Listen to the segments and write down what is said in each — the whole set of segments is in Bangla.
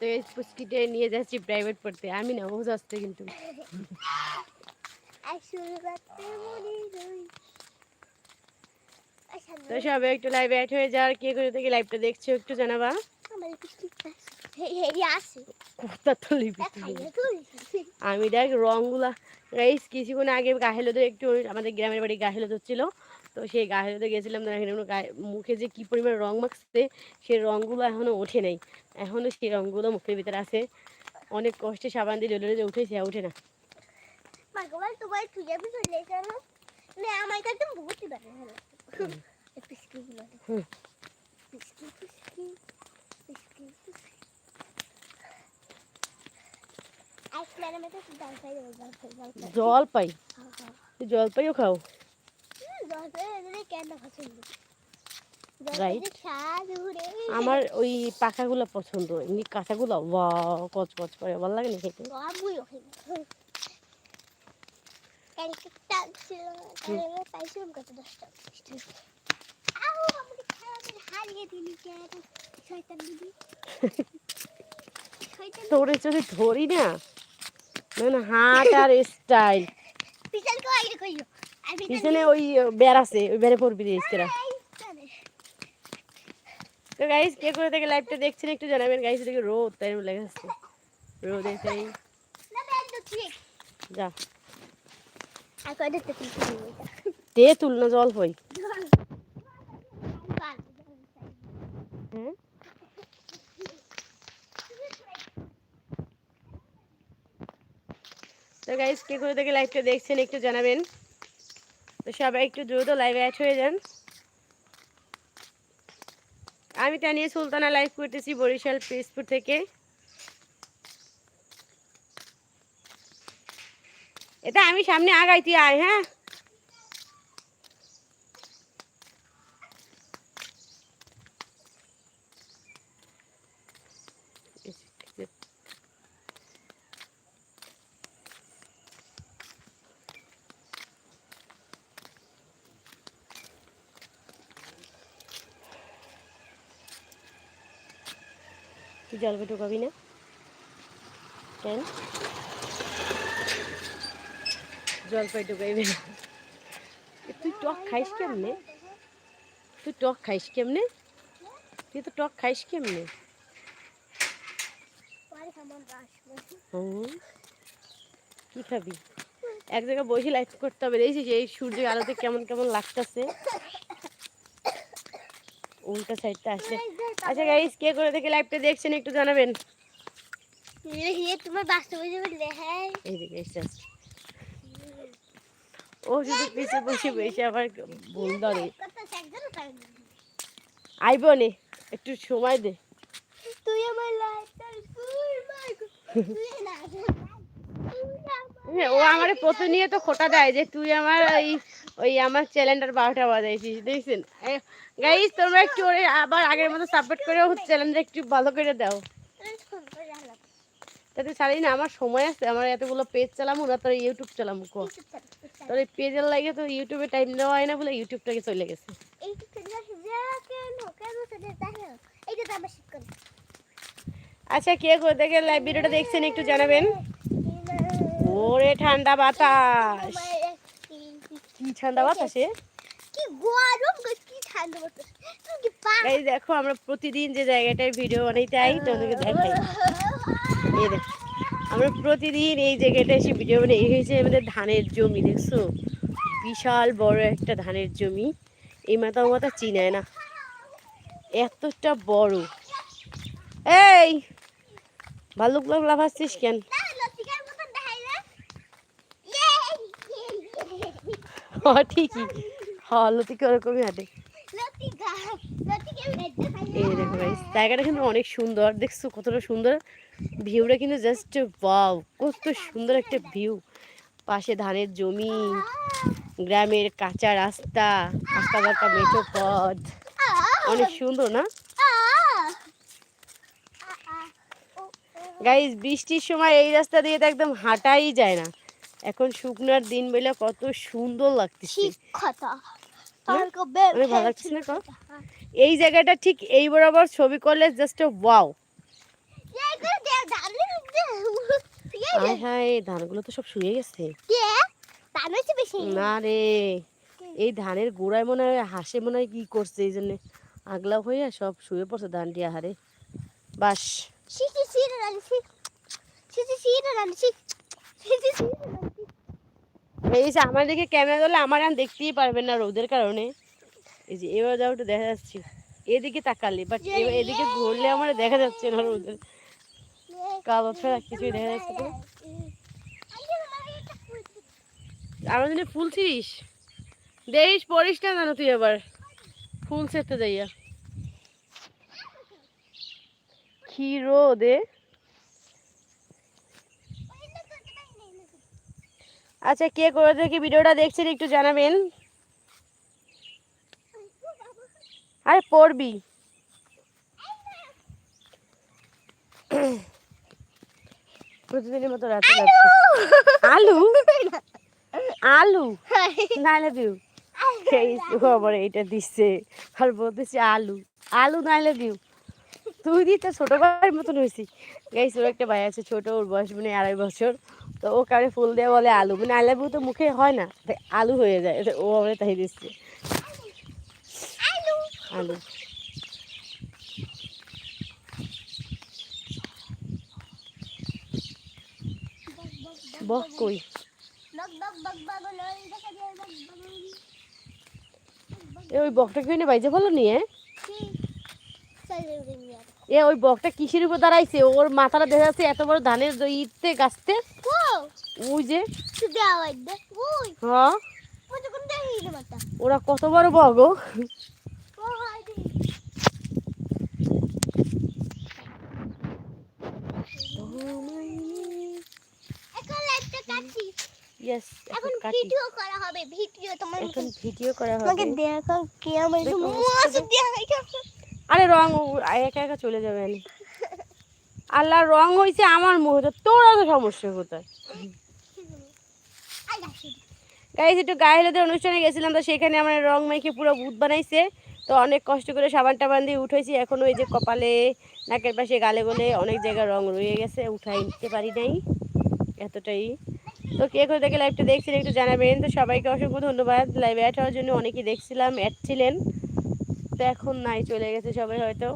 তো এই পুষ্টিতে নিয়ে যাচ্ছি প্রাইভেট পড়তে আমি না ও যাচ্ছে কিন্তু সবাই একটু লাইভে অ্যাড হয়ে যাওয়ার কে করে থেকে লাইভটা দেখছ একটু জানাবা আমি দেখ রংগুলা গাইস কিছুক্ষণ আগে গাহেলোদের একটু আমাদের গ্রামের বাড়ি গাহেলোদ হচ্ছিল তো সেই গাহেলোতে গেছিলাম মুখে যে কি পরিমাণ রং মাখছে সেই রংগুলো এখনও ওঠে নাই। এখনও সেই রংগুলো মুখের ভিতরে আছে। অনেক কষ্টে সাবান দিয়ে ডলে উঠেছে আর ওঠে না। ভগবান তোমার তুই আমি চলে কেন না আমার কাছে বহুত বারে হলো পিসকি গুলো হুম। পিসকি পিসকি পিসকি পিসকি আইসম্যান আমি তো জল খাই দেবো জল খাই জল খাই জল পাই হ্যাঁ, হ্যাঁ। তুই জল পাইও খাও হুম, জল খাই এদের কেন পছন্দ জল Right. খাইতে স্বাদ উড়ে আমার ওই পাখাগুলো পছন্দ এমনি কাঁচাগুলো কচ কচ করে ভালো লাগে না খেতে? তোরে যদি ধরি না হাট আর স্টাইল পিছন ওই বেড় আছে ওই বেড়ে পড়বি রেস্তেরা তো গাইস কে করে থেকে লাইভটা দেখছেন একটু জানাবেন। গাইস এদিকে রোদ তাই লেগে আসছে রোদ এসে না ব্যান্ড ঠিক যা। আর কই দেখতে পিছন তে তুল না জল হই হ্যাঁ তো গাইস কে করে থেকে লাইভটা দেখছেন একটু জানাবেন। তো সবাই একটু দ্রুত লাইভে অ্যাড হয়ে যান। আমি তা নিয়ে সুলতানা লাইভ করতেছি বরিশাল পিসপুর থেকে। এটা আমি সামনে আগাইতে আয় হ্যাঁ? জলকে ঢুকাবি না। কেন? জলপাই ঢুকাইবে না। তুই টক খাইস কেমনে? তুই টক খাইস কেমনে? তুই তো টক খাইস কেমনে? কি খাবি? এক জায়গায় বসে লাইট করতে হবে। এই সূর্যের আলোতে কেমন কেমন লাগতেছে? উল্টা সাইডটা আসলে আচ্ছা গাইস কে করে থেকে লাইভটা দেখছেন একটু জানাবেন? তোমার বাস্তবে এইদিকে এসে ও শুধু পিছিয়ে বসে বসে আবার ভুল ধরে। আইব নে একটু সময় দে। তুই আমার ও আমার প্রতিনিয়ত খোটা দেয় যে তুই আমার ওই ওই আমার চ্যালেঞ্জার বারোটা বাজাইছিস দেখছেন? গাইস তোমরা একটু ওরে আবার আগের মতো সাপোর্ট করে চ্যালেঞ্জটা একটু ভালো করে দাও। তাতে সারি না আমার সময় আছে, আমার এতগুলো পেজ চালামু না, তোর ইউটিউব চালামু, কো। তোর এই পেজের লাগে তো ইউটিউবে টাইম দেওয়া হয় না বলে ইউটিউবটাকে চলে গেছে। আচ্ছা কে থেকে লাইভ ভিডিওটা দেখছেন, একটু জানাবেন? ওরে ঠান্ডা বাতাস। ঠান্ডা বাতাসে? কি গরম কি ঠান্ডা বাতাস। তুমি কি পা এই দেখো আমরা প্রতিদিন যে জায়গাটায় ভিডিও বানাইতে আই তোমাদেরকে দেখাই। এই দেখ আমরা প্রতিদিন এই জায়গাটায় এসে ভিডিও বানাই। এই হয়েছে আমাদের ধানের জমি দেখছ? বিশাল বড় একটা ধানের জমি। এই মাথা ও মাথা চিনায় না। এতটা বড়। এই ভাল্লুক লোক লাফাচ্ছিস কেন না লতিকার মতন দেখাই না ইয়ে হ ঠিকই। হ লতিকে ওরকমই হাঁটে। এই দেখো গাইস জায়গাটা কিন্তু অনেক সুন্দর। দেখছ কতটা সুন্দর? ভিউটা কিন্তু জাস্ট ওয়াও কত সুন্দর একটা ভিউ পাশে ধানের জমি গ্রামের কাঁচা রাস্তা আস্তা বাতা মেঠো পথ। অনেক সুন্দর না? গাইজ বৃষ্টির সময় এই রাস্তা দিয়ে তো একদম হাঁটাই যায় না। এখন শুকনার দিন বলে কত সুন্দর লাগতেছে। হ্যাঁ? ভালো লাগছে না এই জায়গাটা ঠিক এই বরাবর ছবি করলে জাস্ট ওয়াও হায় ধানগুলো তো সব শুয়ে গেছে। না রে এই ধানের গোড়ায় মনে হয় হাসে মনে হয় কি করছে এই জন্য। আগলা হয়ে সব শুয়ে পড়ছে ধানটি আহারে। বাস। সি সি রানি সি সি রানি সি সি এই যে আমার দিকে ক্যামেরা ধরলে আমার আর দেখতেই পারবেন না রোদের কারণে। এই যে এবার যাও একটু দেখা যাচ্ছে। এদিকে তাকালে বাট এদিকে ঘুরলে আমার দেখা যাচ্ছে না রোদের কালো ছাড়া কিছুই দেখা যাচ্ছে না। আমার জন্য ফুল ছিস? দেখিস, পড়িস না জানো তুই আবার। ফুল সেরতে যাইয়া। কি রোদে আচ্ছা কে করে থেকে ভিডিওটা দেখছেন একটু জানাবেন। আরে পড়বি। প্রতিদিনের মতো রাতে আলু! আলু? নাই লাভ ইউ এই আবার এইটা দিচ্ছে। আর বলতেছে আলু। আলু নাই লাভ ইউ তুই দিতে ছোট ভাইয়ের মতন হয়েছি গাইস ওর একটা ভাই আছে ছোট ওর বয়স মানে আড়াই বছর। তো ও কারে ফুল দিয়ে বলে আলু। মানে ইউ তো মুখে হয় না আলু হয়ে যায়। ও আমরা তাই দিচ্ছে। আলু। বক কই? ওই বকটা কি না বাইজে কি? নিয়ে এ ওই বকটা কিসের উপর দাঁড়াইছে? ওর মাথাটা দেখা যাচ্ছে এত বড় ধানের ইতে গাছতে। ওই যে। হ্যাঁ। ওরা কত বড় দে এখন ভিডিও করা হবে ভিডিও তোমার এখন ভিডিও করা আমাকে হবে। দেখো কে আমার মাছ দেখাই আরে রং একা একা চলে যাবে আনি আল্লাহ, রং হয়েছে আমার মুখে তোরা তো সমস্যা কোথায়? গাইজ একটু গায়ে হলুদের অনুষ্ঠানে গেছিলাম, তো সেখানে আমার রং মেখে পুরো ভূত বানাইছে। তো অনেক কষ্ট করে সাবান টাবান দিয়ে উঠেছি এখনও ওই যে কপালে, নাকের পাশে, গালে বলে অনেক জায়গায় রং রয়ে গেছে, উঠাই নিতে পারি নাই এতটাই। তো কে করে দেখে লাইভটা দেখছিলেন একটু জানাবেন। তো সবাইকে অসংখ্য ধন্যবাদ। লাইভে অ্যাড হওয়ার জন্য অনেকেই দেখছিলাম অ্যাড ছিলেন। তো এখন নাই, চলে গেছে সবাই হয়তো।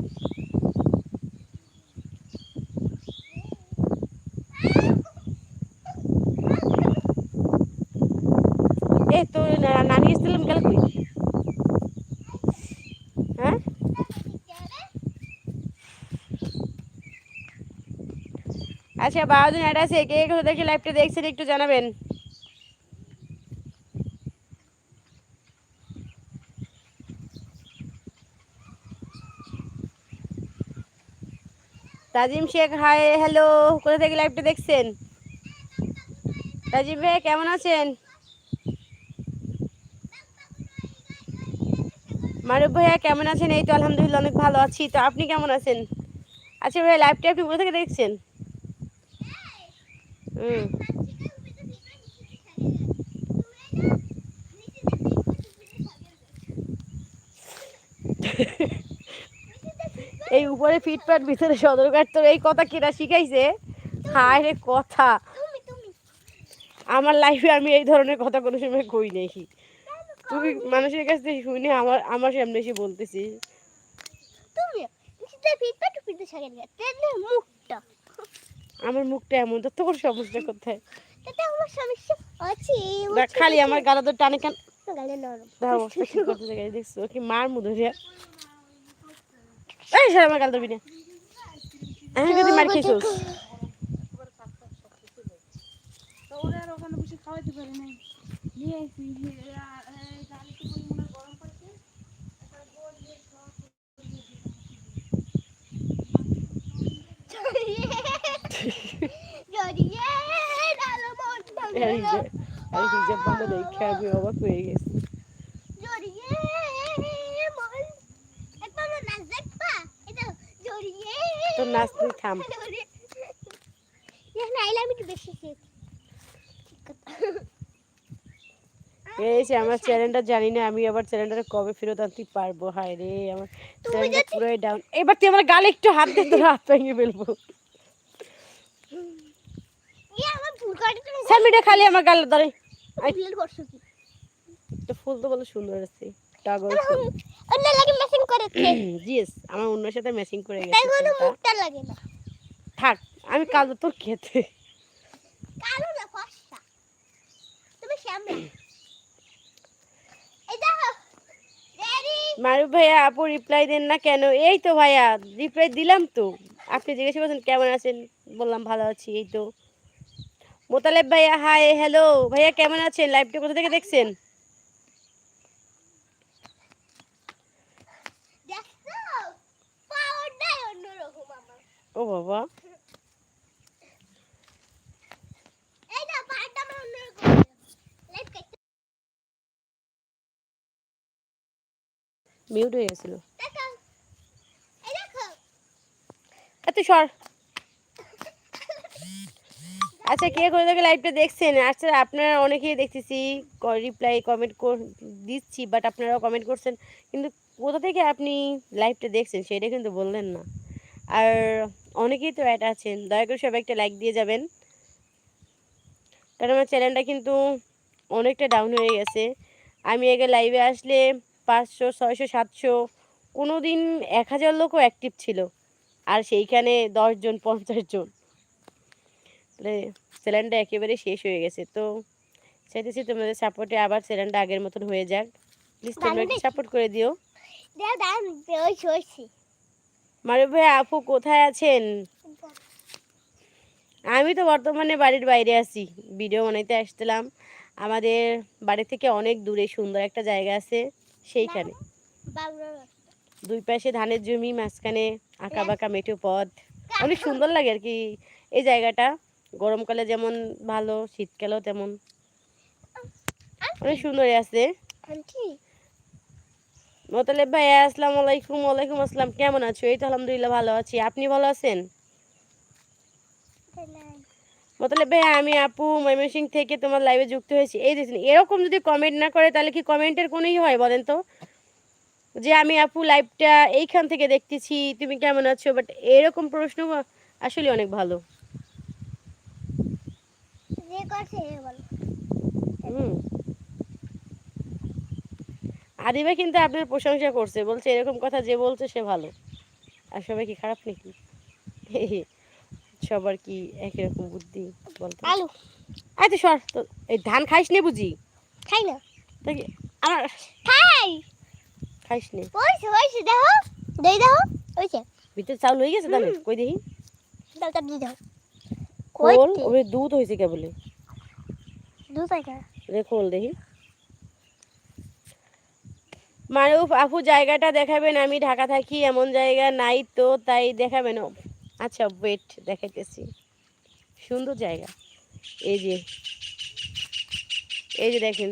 এ তো নানি এসেছিলাম গেল কই? হ্যাঁ? আচ্ছা বারো দিন অ্যাড আছে, কে কে দেখে লাইভটা দেখছেন একটু জানাবেন। তাজিম শেখ হাই হ্যালো কোথা থেকে লাইভটা দেখছেন? তাজিম ভাই, কেমন আছেন? মারুফ ভাইয়া, কেমন আছেন? এই তো আলহামদুলিল্লাহ, অনেক ভালো আছি। তো আপনি কেমন আছেন? আচ্ছা ভাইয়া লাইভটা আপনি কোথা থেকে দেখছেন? হুম। উপরে ফিটপাট ভিতরে সদরঘাট তোর এই কথা কিরা শিখাইছে? হায় রে কথা। আমার লাইফে আমি এই ধরনের কথা কোনো সময় কই নাকি তুমি মানুষের কাছ থেকে শুনে আমার আমার সামনে এসে বলতেছি তুমি সিধা ফিটপা টুপিতে সাগেন গা তেনে মুখটা। আমার মুখটা এমন তো তোর সমস্যা কোথায়? খালি আমার গালা তো টানে কেন দেখছ? কি মার মুধে এই সারা আমার গাল ধরবি না। আমি যদি মার খেয়েছোস। মন এই যে আমি হিজাব বন্ধ দেখে আমি অবাক হয়ে গেছি জড়িয়ে মন একবার নাচ দেখবা এটা জড়িয়ে তোর নাচ তুই থাম জড়িয়ে যেখানে আইলে আমি একটু বেশি খেয়েছি এই যে আমার চ্যানেলটা জানি না আমি আবার চ্যানেলটা কবে ফেরত আনতে পারব? হায় রে আমার চ্যানেলটা পুরোই ডাউন এবার তুই আমার গালে একটু হাত দে তোর হাত ভেঙে ফেলব। স্যামিটা খালি আমার গালে ধরে। তো ফুল তো বলে সুন্দর আছে। টগর অন্য লাগে করেছে। জিএস আমার অন্যের সাথে ম্যাচিং করে তাই গেছে কোনো মুখটা লাগে না। থাক আমি কাল তোর খেতে। কালো না ফর্সা তুমি শ্যামলা। এই মারুফ ভাইয়া আপু রিপ্লাই দেন না কেন? এই তো ভাইয়া রিপ্লাই দিলাম তো। আপনি জিজ্ঞেস করছেন কেমন আছেন? বললাম ভালো আছি এই তো। মোতালেব ভাইয়া হাই হ্যালো ভাইয়া কেমন আছেন? লাইভটা কোথা থেকে দেখছেন? ও বাবা এই না পাওয়ারটা আমার অন্যরকম লাইট কাটতে মিউট হয়ে গেছিল। এত সর। আচ্ছা কে করে দেখে লাইভটা দেখছেন? আচ্ছা আপনারা অনেকেই দেখতেছি রিপ্লাই কমেন্ট দিচ্ছি বাট আপনারাও কমেন্ট করছেন কিন্তু কোথা থেকে আপনি লাইভটা দেখছেন সেটা কিন্তু বললেন না। আর অনেকেই তো অ্যাড আছেন দয়া করে সবাই একটা লাইক দিয়ে যাবেন। কারণ আমার চ্যানেলটা কিন্তু অনেকটা ডাউন হয়ে গেছে। আমি আগে লাইভে আসলে পাঁচশো ছয়শো সাতশো কোনো দিন এক হাজার লোকও অ্যাক্টিভ ছিল। আর সেইখানে দশজন পঞ্চাশ জন। তাহলে চ্যানেলটা একেবারে শেষ হয়ে গেছে। তো চাইতেছি তোমাদের সাপোর্টে আবার চ্যানেলটা আগের মতন হয়ে যাক। প্লিজ তোমরা একটু সাপোর্ট করে দিও। মারুফ ভাই আপু কোথায় আছেন? আমি তো বর্তমানে বাড়ির বাইরে আছি। ভিডিও বানাইতে আসছিলাম। আমাদের বাড়ি থেকে অনেক দূরে সুন্দর একটা জায়গা আছে। সেইখানে। দুই পাশে ধানের জমি মাঝখানে আঁকা বাঁকা মেঠো পথ। অনেক সুন্দর লাগে আর কি এই জায়গাটা। গরমকালে যেমন ভালো শীতকালেও তেমন। অনেক সুন্দর আছে। মোতালেব ভাই আসসালামু আলাইকুম ওয়ালাইকুম আসসালাম। কেমন আছো? এই তো আলহামদুলিল্লাহ ভালো আছি। আপনি ভালো আছেন? মোতালেব ভাই আমি আপু ময়মনসিং থেকে তোমার লাইভে যুক্ত হয়েছি। এই দেখুন এরকম যদি কমেন্ট না করে তাহলে কি কমেন্টের কোনোই হয় বলেন তো? যে আমি আপু লাইভটা এইখান থেকে দেখতেছি তুমি কেমন আছো? বাট এরকম প্রশ্ন আসলে অনেক ভালো। আদিবা কিন্তু আপনার প্রশংসা করছে বলছে এরকম কথা যে বলছে সে ভালো। আর সবাই কি খারাপ নাকি? সবার কি একই রকম বুদ্ধি বলতো আলু। আচ্ছা সর। তো এই ধান খাইস নে বুঝি? খাই না। তা কি আমার খাই। খাইস নে? ওইছে ওইছে দেখো। দেই দেখো। ওইছে। ভিতরে চাউল হয়ে গেছে তাহলে? কই দেখি? দাও তার দিয়ে দাও। খোল? ওরে দুধ হয়েছে কেবলে দুধ আছে রে খোল দেখি। মারুফ আপু জায়গাটা দেখাবেন আমি ঢাকা থাকি এমন জায়গা নাই তো তাই দেখাবেন। আচ্ছা ওয়েট দেখাইতেছি। সুন্দর জায়গা। এই যে এই যে দেখেন,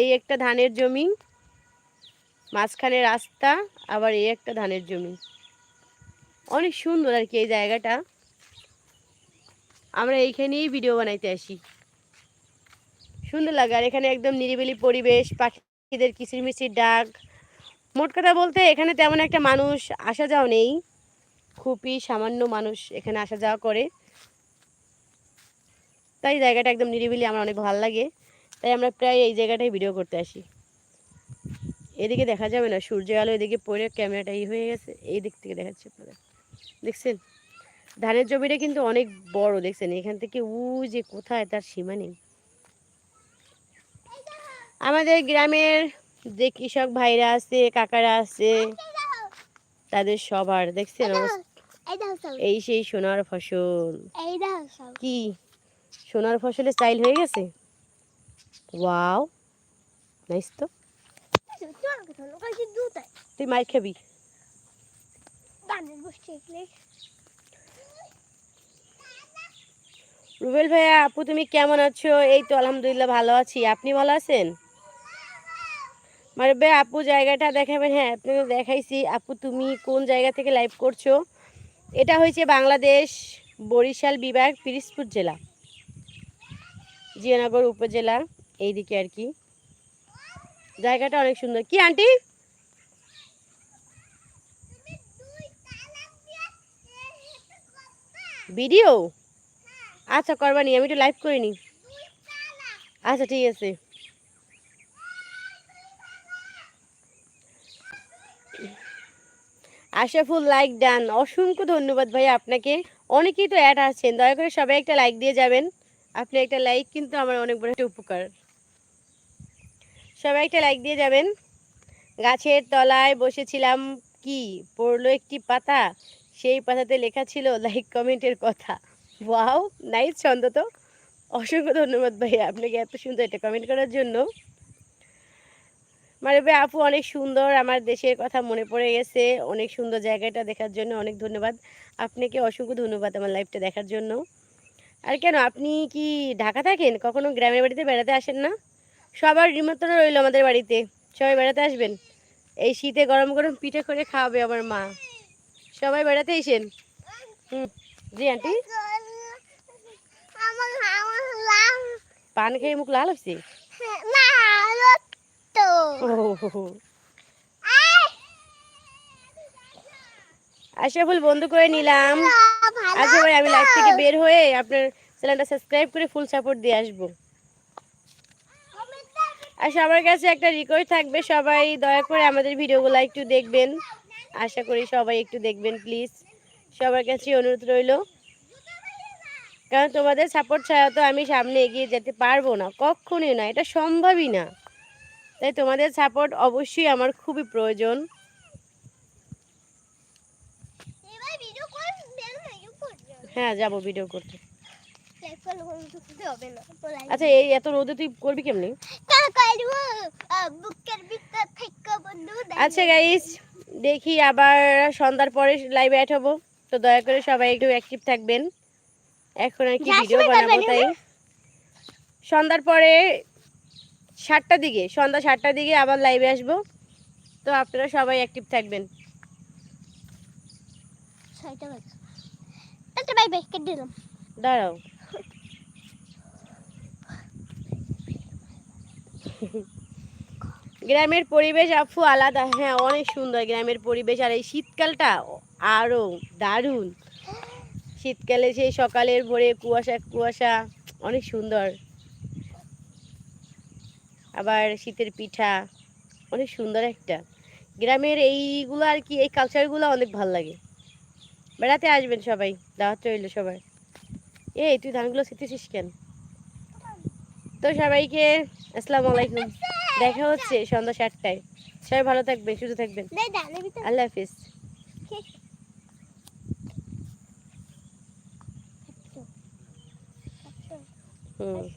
এই একটা ধানের জমি, মাঝখানে রাস্তা, আবার এই একটা ধানের জমি। অনেক সুন্দর আর কি এই জায়গাটা। আমরা এইখানেই ভিডিও বানাইতে আসি। সুন্দর লাগে, আর এখানে একদম নিরিবিলি পরিবেশ, পাখিদের কিচিরমিচির ডাক। মোট কথা বলতে, এখানে তেমন একটা মানুষ আসা যাওয়া নেই। খুবই সামান্য মানুষ এখানে আসা যাওয়া করে। তাই জায়গাটা একদম নিরিবিলি, আমার অনেক ভালো লাগে। তাই আমরা প্রায় এই জায়গাটায় ভিডিও করতে আসি। এদিকে দেখা যাবে না সূর্য আলো এদিকে পড়ে ক্যামেরাটা ই হয়ে গেছে। এই দিক থেকে দেখাচ্ছে আপনাদের। দেখছেন? ধানের জমিটা কিন্তু অনেক বড়, দেখছেন? এখান থেকে উ যে কোথায়, তার সীমা নেই। আমাদের গ্রামের যে কৃষক ভাইরা আছে, কাকারা আছে, তাদের সবার, দেখছেন অবস্থা? এই সেই সোনার ফসল। কি? সোনার ফসলের স্টাইল হয়ে গেছে? ওয়াও। নাইস তো। তুই মার খাবি? রুবেল ভাইয়া আপু তুমি কেমন আছো? এই তো আলহামদুলিল্লাহ ভালো আছি। আপনি ভালো আছেন? ভাই আপু জায়গাটা দেখাবেন? হ্যাঁ আপনাকে দেখাইছি। আপু তুমি কোন জায়গা থেকে লাইভ করছ? এটা হয়েছে বাংলাদেশ বরিশাল, বিভাগ, পিরিজপুর জেলা। জিয়ানগর উপজেলা, এইদিকে আর কি। জায়গাটা অনেক সুন্দর। কি, আন্টি? ভিডিও? আচ্ছা করবানি, আমি একটু লাইভ করিনি। আচ্ছা ঠিক আছে। আশাফুল লাইক ডান অসংখ্য ধন্যবাদ ভাই আপনাকে। অনেকেই তো অ্যাড আছেন। দয়া করে সবাই একটা লাইক দিয়ে যাবেন। আপনি একটা লাইক কিন্তু আমার অনেক বড় একটা উপকার। সবাই একটা লাইক দিয়ে যাবেন। গাছের তলায় বসেছিলাম কি? পড়ল একটি পাতা। সেই পাতাতে লেখা ছিল লাইক কমেন্টের কথা। ওয়াও নাইস ছন্দ তো অসংখ্য ধন্যবাদ ভাই আপনাকে এত সুন্দর একটা কমেন্ট করার জন্য। মানে ভাই আপু অনেক সুন্দর আমার দেশের কথা মনে পড়ে গেছে। অনেক সুন্দর জায়গাটা দেখার জন্য অনেক ধন্যবাদ। আপনাকে অসংখ্য ধন্যবাদ আমার লাইফটা দেখার জন্য। আর কেন আপনি কি ঢাকা থাকেন? কখনো গ্রামের বাড়িতে বেড়াতে আসেন না? সবার নিমন্ত্রণ রইল আমাদের বাড়িতে। সবাই বেড়াতে আসবেন? এই শীতে গরম গরম পিঠে করে খাওয়াবে আমার মা। সবাই বেড়াতে এসেন? হুম। জি আন্টি পান খেয়ে মুখ লাল হচ্ছে? না তো। আশাফুল বন্ধ করে নিলাম। আচ্ছা ভাই আমি লাইভ থেকে বের হয়ে আপনার চ্যানেলটা সাবস্ক্রাইব করে ফুল সাপোর্ট দিয়ে আসব। আর সবার কাছে একটা রিকোয়েস্ট থাকবে সবাই দয়া করে আমাদের ভিডিওগুলো একটু দেখবেন। আশা করি সবাই একটু দেখবেন প্লিজ সবার কাছে অনুরোধ রইল। কারণ তোমাদের সাপোর্ট ছাড়া তো আমি সামনে এগিয়ে যেতে পারব না কখনোই না এটা সম্ভবই না। তাই তোমাদের সাপোর্ট অবশ্যই আমার খুবই প্রয়োজন। হয়ে যাব ভিডিও করতে। আচ্ছা এই এত রোদে তুই করবি কেমনি? আচ্ছা গাইস দেখি আবার সন্ধ্যার পরে লাইভে অ্যাড হব। তো দয়া করে সবাই একটু অ্যাক্টিভ থাকবেন। এখন আর কি ভিডিও বানাবো তাই। সন্ধ্যার পরে সাতটার দিকে সন্ধ্যা সাতটার দিকে আবার লাইভে আসব। তো আপনারা সবাই অ্যাক্টিভ থাকবেন। দিলাম। দাঁড়াও। গ্রামের পরিবেশ আফু আলাদা। হ্যাঁ অনেক সুন্দর গ্রামের পরিবেশ। আর এই শীতকালটা আরও দারুণ। শীতকালে সেই সকালের ভোরে কুয়াশা কুয়াশা অনেক সুন্দর। আবার শীতের পিঠা অনেক সুন্দর একটা। গ্রামের এইগুলো আর কি এই কালচারগুলো অনেক ভালো লাগে। বেড়াতে আসবেন সবাই দাওয়াত রইল সবাই এই তুই ধানগুলো শিখতেছিস কেন? তো সবাইকে আসসালামু আলাইকুম। দেখা হচ্ছে সন্ধ্যা সাতটায়। সবাই ভালো থাকবেন সুস্থ থাকবেন। আল্লাহ হাফিজ। হুম।